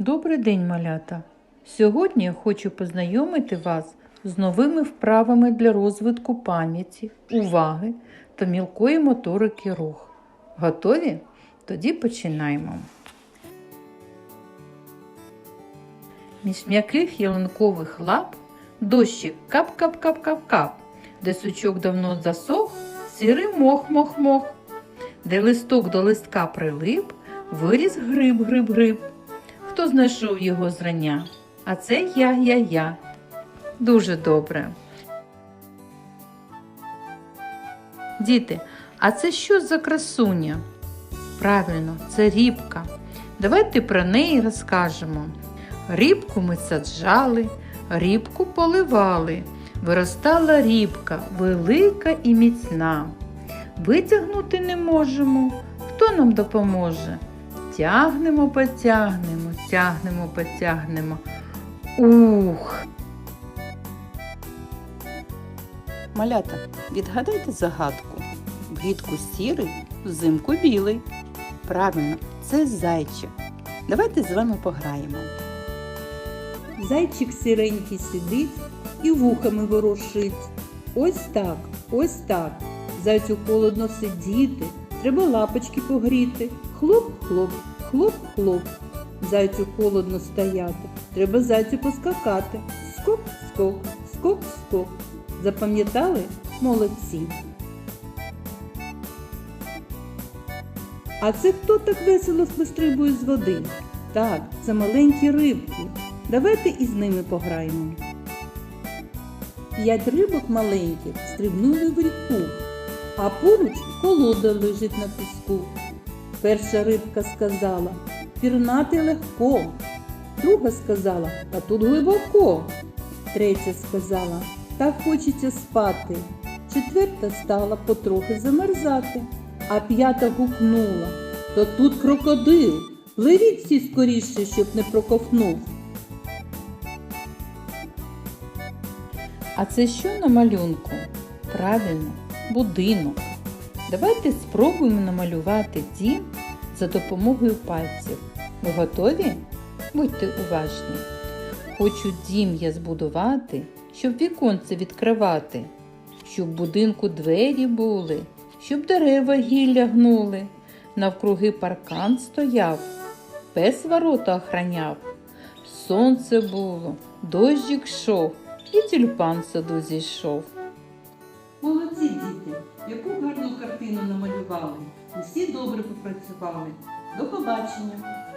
Добрий день, малята! Сьогодні я хочу познайомити вас з новими вправами для розвитку пам'яті, уваги та мілкої моторики рух. Готові? Тоді починаємо. Між м'яких ялинкових лап дощик кап-кап-кап-кап-кап, де сучок давно засох, сірий мох-мох-мох, де листок до листка прилип, виріс гриб-гриб-гриб. Хто знайшов його зрання? А це я-я-я. Дуже добре. Діти, а це що за красуня? Правильно, це рібка. Давайте про неї розкажемо. Рібку ми саджали, рібку поливали. Виростала рібка, велика і міцна. Витягнути не можемо. Хто нам допоможе? Тягнемо, потягнемо, тягнемо, потягнемо. Ух! Малята, відгадайте загадку. Влітку сірий, взимку білий. Правильно, це зайчик. Давайте з вами пограємо. Зайчик сіренький сидить і вухами ворушить. Ось так, ось так. Зайцю холодно сидіти, треба лапочки погріти. Хлоп-хлоп, хлоп-хлоп. Зайцю холодно стояти, треба зайцю поскакати. Скок-скок, скок-скок. Запам'ятали? Молодці. А це хто так весело вистрибує з води? Так, це маленькі рибки. Давайте із ними пограємо. П'ять рибок маленьких стрибнули в ріку, а поруч колода лежить на піску. Перша рибка сказала пірнати легко. Друга сказала, та тут глибоко. Третя сказала, так хочеться спати. Четверта стала потрохи замерзати, а п'ята гукнула, то тут крокодил. Пливіть всі скоріше, щоб не проковтнув. А це що на малюнку? Правильно, будинок. Давайте спробуємо намалювати дім за допомогою пальців. Ви готові? Будьте уважні. Хочу дім я збудувати, щоб віконце відкривати, щоб в будинку двері були, щоб дерева гілля гнули, навкруги паркан стояв, пес ворота охраняв. Сонце було, дощик йшов, і тюльпан саду зійшов. Молодці діти, яку гарну картину намалювали. Усі добре попрацювали. До побачення!